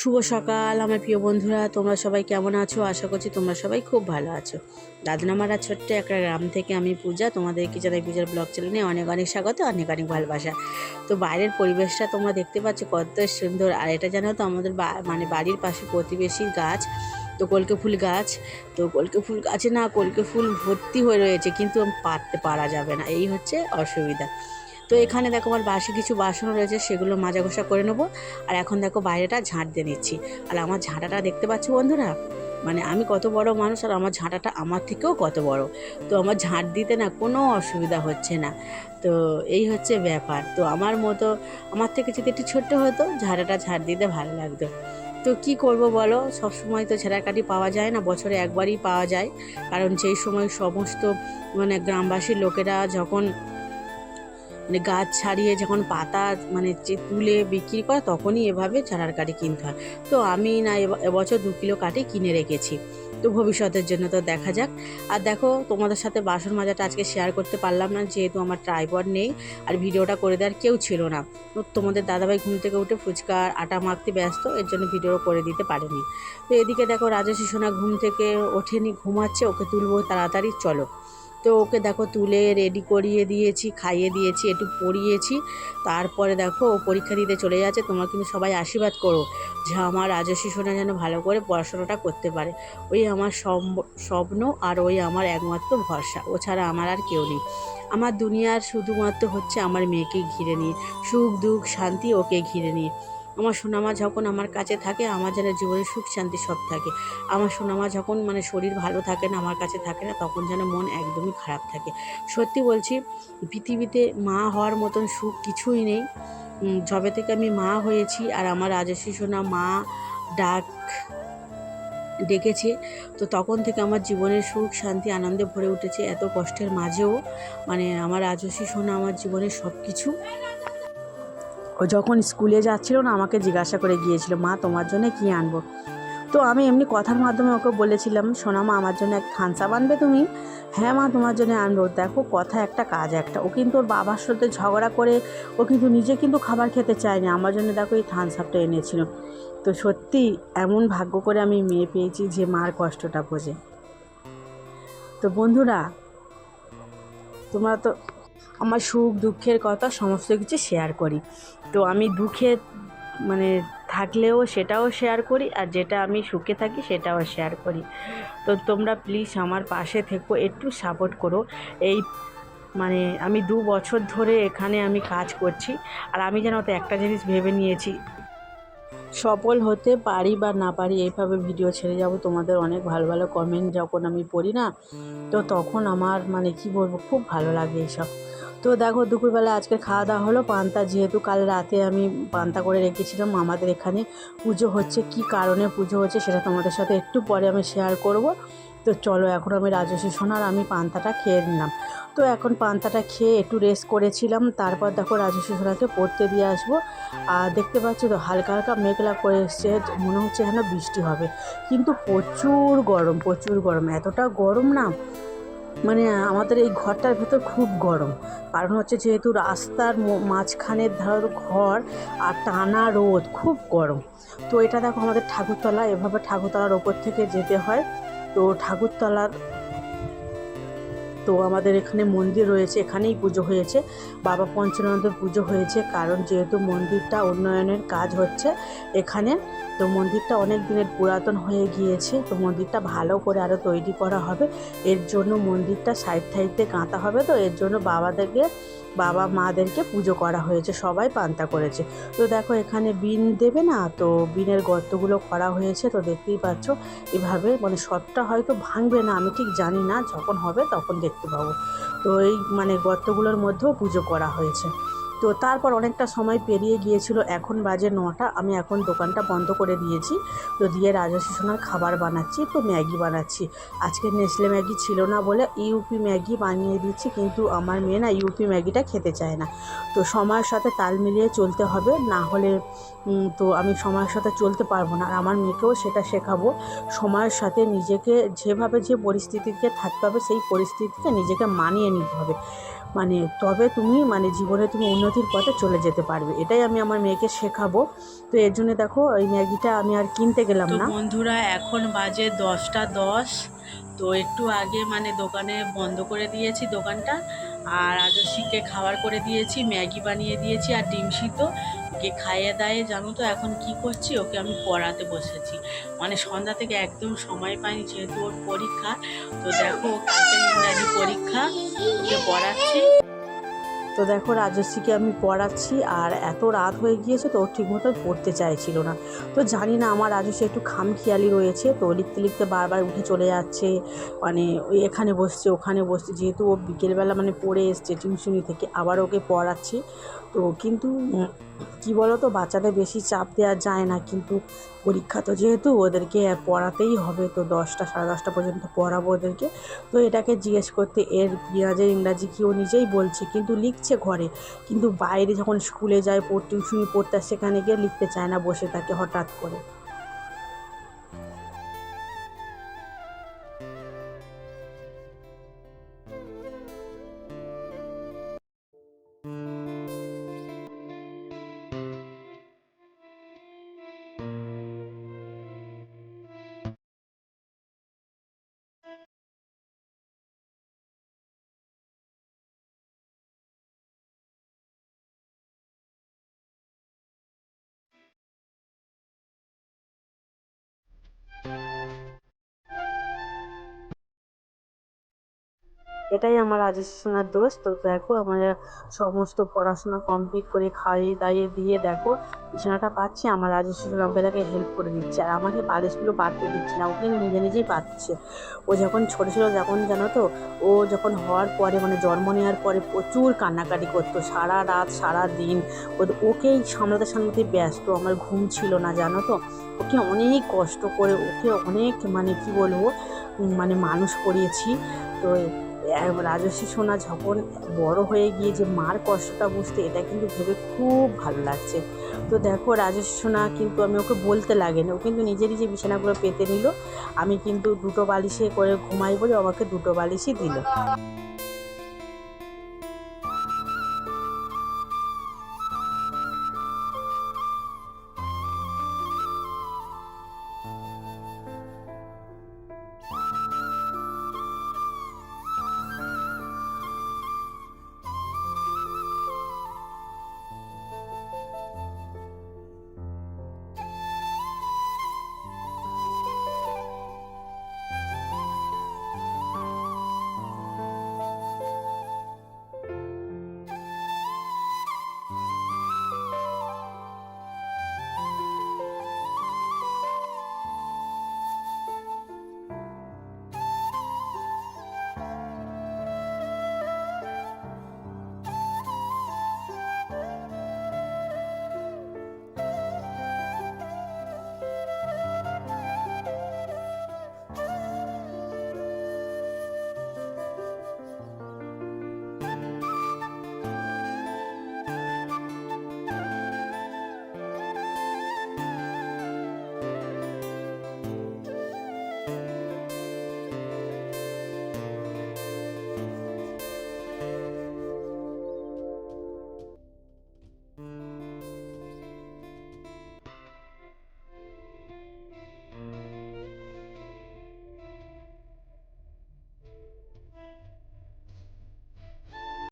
শুভ সকাল, আমার প্রিয় বন্ধুরা। তোমরা সবাই কেমন আছো? আশা করছি তোমরা সবাই খুব ভালো আছো। দাদনামারা ছোট্ট একটা গ্রাম থেকে আমি পূজা। তোমাদেরকে জানাই পূজার ব্লগ চ্যানেলে অনেক অনেক স্বাগত, অনেক অনেক ভালোবাসা। তো বাইরের পরিবেশটা তোমরা দেখতে পাচ্ছ কত সুন্দর। আর এটা জানো তো, আমাদের মানে বাড়ির পাশে প্রতিবেশীর গাছ, তো কলকে ফুল গাছ। তো কলকে ফুল গাছে না কলকে ফুল ভর্তি হয়ে রয়েছে, কিন্তু পারতে পারা যাবে না। এই হচ্ছে অসুবিধা। তো এখানে দেখো আমার বাসি কিছু বাসন রয়েছে, সেগুলো মাজা ঘষা করে নেব। আর এখন দেখো বাইরেটা ঝাঁট দিয়ে নিচ্ছি। আর আমার ঝাঁটাটা দেখতে পাচ্ছ বন্ধুরা? মানে আমি কত বড় মানুষ আর আমার ঝাঁটাটা আমার থেকেও কত বড়। তো আমার ঝাঁট দিতে না কোনো অসুবিধা হচ্ছে না। তো এই হচ্ছে ব্যাপার। তো আমার মতো, আমার থেকে যদি একটু ছোট্ট হতো, ঝাঁটাটা ঝাঁট দিতে ভালো লাগতো। তো কি করব বলো? সব সময় তো ছেঁড়াকাটি পাওয়া যায় না, বছরে একবারই পাওয়া যায়। কারণ সেই সময় সমস্ত মানে গ্রামবাসীর লোকেরা যখন মানে গাছ ছাড়িয়ে যখন পাতা মানে যে তুলে বিক্রি করে তখনই এভাবে ছাড়ার কাঠি কিনতে হয়। তো আমি না এব- এবছর দু কিলো কাঠি কিনে রেখেছি। তো ভবিষ্যতের জন্য তো দেখা যাক। আর দেখো, তোমাদের সাথে বাসন মাজাটা আজকে শেয়ার করতে পারলাম না, যেহেতু আমার ট্রাইপড নেই আর ভিডিওটা করে দেওয়ার কেউ ছিল না। তো তোমাদের দাদাভাই ঘুম থেকে উঠে ফুচকার আটা মাখতে ব্যস্ত, এর জন্য ভিডিও করে দিতে পারেনি। তো এদিকে দেখো রাজস্বী সোনা ঘুম থেকে ওঠেনি, ঘুমাচ্ছে, ওকে তুলবো তাড়াতাড়ি, চলো। তো ওকে দেখো তুলে রেডি করিয়ে দিয়েছি, খাইয়ে দিয়েছি, একটু পড়িয়েছি তারপরে দেখো ও পরীক্ষা দিতে চলে যাচ্ছে, তোমরা কিন্তু সবাই আশীর্বাদ করো যে আমার রাজস্বী সোনা যেন ভালো করে পড়াশোনাটা করতে পারে। ওই আমার স্বপ্ন আর ওই আমার একমাত্র ভরসা, ও ছাড়া আমার আর কেউ নেই। আমার দুনিয়ার শুধুমাত্র হচ্ছে আমার মেয়েকে ঘিরে নিয়ে, সুখ দুঃখ শান্তি ওকে ঘিরে নিয়ে। আমার সোনামা যখন আমার কাছে থাকে, আমার যেন জীবনে সুখ, শান্তি সব থাকে। আমার সোনামা যখন মানে শরীর ভালো থাকে না, আমার কাছে থাকে না, তখন যেন মন একদমই খারাপ থাকে। সত্যি বলছি, পৃথিবীতে মা হওয়ার মতন সুখ কিছুই নেই। যবে থেকে আমি মা হয়েছি আর আমার রাজস্বী সোনা মা ডাক ডেকেছে, তো তখন থেকে আমার জীবনের সুখ, শান্তি, আনন্দে ভরে উঠেছে এত কষ্টের মাঝেও। মানে আমার রাজস্বী সোনা, আমার জীবনের সব কিছু ও যখন স্কুলে যাচ্ছিল না, আমাকে জিজ্ঞাসা করে গিয়েছিল, মা, তোমার জন্য কি আনব? তো আমি এমনি কথার মাধ্যমে ওকে বলেছিলাম, সোনা মা, আমার জন্য এক থানসা আনবে তুমি? হ্যাঁ মা, তোমার জন্য আনব। দেখো, কথা একটা কাজ, একটা। ও কিন্তু ওর বাবার সাথে ঝগড়া করে, ও কিন্তু নিজে কিন্তু খাবার খেতে চায়নি আমার জন্য দেখো, এই থানসাপটা এনেছিল। তো সত্যি এমন ভাগ্য করে আমি মেয়ে পেয়েছি যে মার কষ্টটা বোঝে। তো বন্ধুরা, তোমরা তো আমার সুখ, দুঃখের কথা সমস্ত কিছু শেয়ার করি। তো আমি দুঃখে মানে থাকলেও সেটাও শেয়ার করি আর যেটা আমি সুখে থাকি সেটাও শেয়ার করি। তো তোমরা প্লিজ আমার পাশে থেকো, একটু সাপোর্ট করো। এই মানে আমি দু বছর ধরে এখানে আমি কাজ করছি আর আমি যেন তো একটা জিনিস ভেবে নিয়েছি। সফল হতে পারি বা না পারি এইভাবে ভিডিও ছেড়ে যাব, তোমাদের অনেক ভালো ভালো কমেন্ট যখন আমি পড়ি না, তো তখন আমার মানে কি বলব, খুব ভালো লাগে এইসব। তো দেখো, দুপুরবেলা আজকে খাওয়া দাওয়া হলো। পান্তা যেহেতু কাল রাতে আমি পান্তা করে রেখেছিলাম, আমাদের এখানে পুজো হচ্ছে। কি কারণে পুজো হচ্ছে সেটা তোমাদের সাথে একটু পরে আমি শেয়ার করব। তো চলো, এখন আমি রাজস্বী সোনার আমি পান্তাটা খেয়ে নিলাম। তো এখন পান্তাটা খেয়ে একটু রেস্ট করেছিলাম। তারপর দেখো রাজস্বী সোনাকে পড়তে দিয়ে আসব। আর দেখতে পাচ্ছি তো, হালকা হালকা মেঘলা করে এসছে। মনে হচ্ছে যেন বৃষ্টি হবে। কিন্তু প্রচুর গরম প্রচুর গরম। এতটা গরম না মানে আমাদের এই ঘরটার ভেতর খুব গরম। কারণ হচ্ছে যেহেতু রাস্তার মাঝখানের ধর ঘর আর টানা রোদ, খুব গরম। তো এটা দেখো আমাদের ঠাকুরতলা, এভাবে ঠাকুরতলার ওপর থেকে যেতে হয়। তো ঠাকুরতলার তো আমাদের এখানে মন্দির রয়েছে, এখানেই পুজো হয়েছে। বাবা পঞ্চানন্দের পুজো হয়েছে, কারণ যেহেতু মন্দিরটা উন্নয়নের কাজ হচ্ছে এখানে, তো মন্দিরটা অনেক দিনের পুরাতন হয়ে গিয়েছে, তো মন্দিরটা ভালো করে আরও তৈরি করা হবে। এর জন্য মন্দিরটা সাইড সাইডে কাঁথা হবে, তো এর জন্য বাবাদেরকে বাবা মাদেরকে পুজো করা হয়েছে, সবাই পান্তা করেছে। তো দেখো এখানে বিন দেবে না, তো বিনের গর্তগুলো করা হয়েছে, তো দেখতেই পাচ্ছ, এভাবে মানে সবটা হয়তো ভাঙবে না, আমি ঠিক জানি না, যখন হবে তখন দেখতে পাবো। তো এই মানে গর্তগুলোর মধ্যেও পুজো করা হয়েছে। তো তারপর অনেকটা সময় পেরিয়ে গিয়েছিল। এখন বাজে নটা, আমি এখন দোকানটা বন্ধ করে দিয়েছি। তো দিয়ে রাজস্বী সোনার খাবার বানাচ্ছি, তো ম্যাগি বানাচ্ছি। আজকে নেসলে ম্যাগি ছিল না বলে ইউপি ম্যাগি বানিয়ে দিচ্ছি, কিন্তু আমার মেয়ে না ইউপি ম্যাগিটা খেতে চায় না। তো সময়ের সাথে তাল মিলিয়ে চলতে হবে, না হলে তো আমি সময়ের সাথে চলতে পারব না। আর আমার মেয়েকেও সেটা শেখাবো। সময়ের সাথে নিজেকে যেভাবে যে পরিস্থিতিতে থাকতে হবে, সেই পরিস্থিতিতে নিজেকে মানিয়ে নিতে হবে। মানে তবে তুমি মানে জীবনে তুমি উন্নতির পথে চলে যেতে পারবে। এটাই আমি আমার মেয়েকে শেখাবো। তো এর জন্য দেখো ওই ম্যাগিটা আমি আর কিনতে গেলাম না। বন্ধুরা এখন বাজে দশটা দশ। তো একটু আগে মানে দোকানে বন্ধ করে দিয়েছি দোকানটা। আর আজস্বিকে খাবার করে দিয়েছি ম্যাগি বানিয়ে দিয়েছি আর ডিম সিদ্ধ। ওকে খাইয়ে দায়ে জানো তো? এখন কি করছি? ওকে আমি পড়াতে বসেছি। মানে সন্ধ্যা থেকে একদম সময় পাইনি যেহেতু ওর পরীক্ষা। তো দেখো ইংরাজি পরীক্ষা, ওকে পড়াচ্ছি। তো দেখো রাজস্বীকে আমি পড়াচ্ছি আর এত রাত হয়ে গিয়েছে তো ও ঠিকমতো পড়তে চাইছিল না। তো জানি না, আমার রাজস্বী একটু খামখেয়ালি রয়েছে। তো লিখতে লিখতে বারবার উঠে চলে যাচ্ছে। মানে এখানে বসছে, ওখানে বসছে। যেহেতু ও বিকেলবেলা মানে পড়ে এসছে টিউশনি থেকে, আবার ওকে পড়াচ্ছি। তো কিন্তু কি বলো তো বাচ্চাদের বেশি চাপ দেওয়া যায় না, কিন্তু পরীক্ষা তো যেহেতু ওদেরকে পড়াতেই হবে, তো দশটা, সাড়ে দশটা পর্যন্ত পড়াবো ওদেরকে। তো এটাকে জিজ্ঞেস করতে এর পেঁয়াজের ইংরাজি কি ও নিজেই বলছে, কিন্তু লিখছে ঘরে। কিন্তু বাইরে যখন স্কুলে যায় টিউশনি পড়তে সেখানে গিয়ে লিখতে চায় না, বসে থাকে হঠাৎ করে। thank you এটাই আমার রাজস্থানের দোষ। তো দেখো আমার সমস্ত পড়াশোনা কমপ্লিট করে খাইয়ে দাইয়ে দিয়ে দেখো, বিছানাটা পাচ্ছি, আমার আমাকে তাকে হেল্প করে দিচ্ছে। আর আমাকে বালিশগুলো পাততে দিচ্ছে না, ওকে নিজে নিজেই পাচ্ছে। ও যখন ছোটো ছিল যখন জানো তো, ও যখন হওয়ার পরে মানে জন্ম নেওয়ার পরে প্রচুর কান্নাকাটি করতো, সারা রাত, সারা দিন। ও- ওকেই সামলাতে সামলাতে ব্যস্ত, আমার ঘুম ছিল না, জানো তো। ওকে অনেক কষ্ট করে, ওকে অনেক মানে কি বলব মানে মানুষ করিয়েছি। তো রাজস্বী সোনা যখন বড় হয়ে গিয়ে যে মার কষ্টটা বুঝতে এটা কিন্তু ভেবে খুব ভালো লাগছে। তো দেখো রাজস্বী সোনা কিন্তু আমি ওকে বলতে লাগেনি। ও কিন্তু নিজেরই যে বিছানাগুলো পেতে নিল, আমি কিন্তু দুটো বালিশে করে ঘুমাই বলে আমাকে দুটো বালিশই দিল।